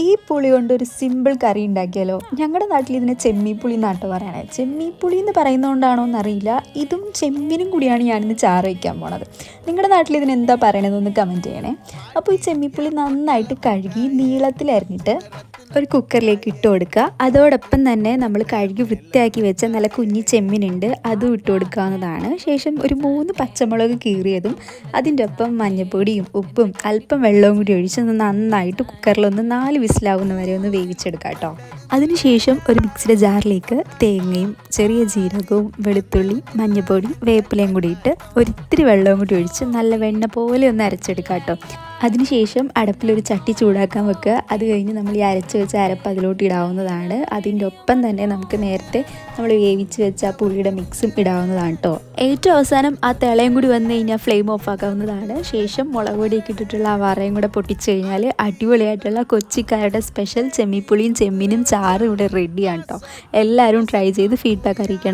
ഈ പുളി കൊണ്ട് ഒരു സിമ്പിൾ കറി ഉണ്ടാക്കിയാലോ? ഞങ്ങളുടെ നാട്ടിൽ ഇതിനെ ചെമ്മീപ്പുളി എന്നാട്ടോ പറയണേ. ചെമ്മീപ്പുളി എന്ന് പറയുന്നതുകൊണ്ടാണോ എന്നറിയില്ല. ഇതും ചെമ്മീനും കൂടിയാണ് ഞാനിന്ന് ചാറ് വയ്ക്കാൻ പോണത്. നിങ്ങളുടെ നാട്ടിൽ ഇതിന് എന്താ പറയണതെന്ന് കമന്റ് ചെയ്യണേ. അപ്പോൾ ഈ ചെമ്മീപ്പുളി നന്നായിട്ട് കഴുകി നീളത്തിൽ അരിഞ്ഞിട്ട് ഒരു കുക്കറിലേക്ക് ഇട്ട് കൊടുക്കുക. അതോടൊപ്പം തന്നെ നമ്മൾ കഴുകി വൃത്തിയാക്കി വെച്ച നല്ല കുഞ്ഞി ചെമ്മീനുണ്ട്. അതും ഇട്ട് കൊടുക്കാവുന്നതാണ്. ശേഷം ഒരു മൂന്ന് പച്ചമുളക് കീറിയതും അതിന്റെ ഒപ്പം മഞ്ഞൾപ്പൊടിയും ഉപ്പും അല്പം വെള്ളവും കൂടി ഒഴിച്ച് നന്നായിട്ട് കുക്കറിലൊന്ന് നാല് വിസിലാവുന്ന വരെ ഒന്ന് വേവിച്ചെടുക്കാം കേട്ടോ. അതിനുശേഷം ഒരു മിക്സിയുടെ ജാറിലേക്ക് തേങ്ങയും ചെറിയ ജീരകവും വെളുത്തുള്ളി മഞ്ഞൾപ്പൊടി വേപ്പിലയും കൂടി ഇട്ട് ഒരിത്തിരി വെള്ളവും കൂടി ഒഴിച്ച് നല്ല വെണ്ണ പോലെ ഒന്ന് അരച്ചെടുക്കാം കേട്ടോ. അതിനുശേഷം അടപ്പിലൊരു ചട്ടി ചൂടാക്കാൻ വെക്കുക. അത് കഴിഞ്ഞ് നമ്മൾ ഈ അരച്ച് വെച്ച അരപ്പ് അതിലോട്ട് ഇടാവുന്നതാണ്. അതിന്റെ ഒപ്പം തന്നെ നമുക്ക് നേരത്തെ നമ്മൾ വേവിച്ച് വെച്ച പുളിയുടെ മിക്സും ഇടാവുന്നതാണ് കേട്ടോ. ഏറ്റവും അവസാനം ആ തിളയും കൂടി വന്നു കഴിഞ്ഞാൽ ഫ്ലെയിം ഓഫ് ആക്കാവുന്നതാണ്. ശേഷം മുളക് പൊടിയൊക്കെ ഇട്ടിട്ടുള്ള ആ വറയും കൂടെ പൊട്ടിച്ച് കഴിഞ്ഞാൽ അടിപൊളിയായിട്ടുള്ള കൊച്ചിക്കാരുടെ സ്പെഷ്യൽ ചെമ്മിപ്പുളിയും ചെമ്മീനും ചാറും ഇവിടെ റെഡിയാണ് കേട്ടോ. എല്ലാവരും ട്രൈ ചെയ്ത് ഫീഡ്ബാക്ക് അറിയിക്കണം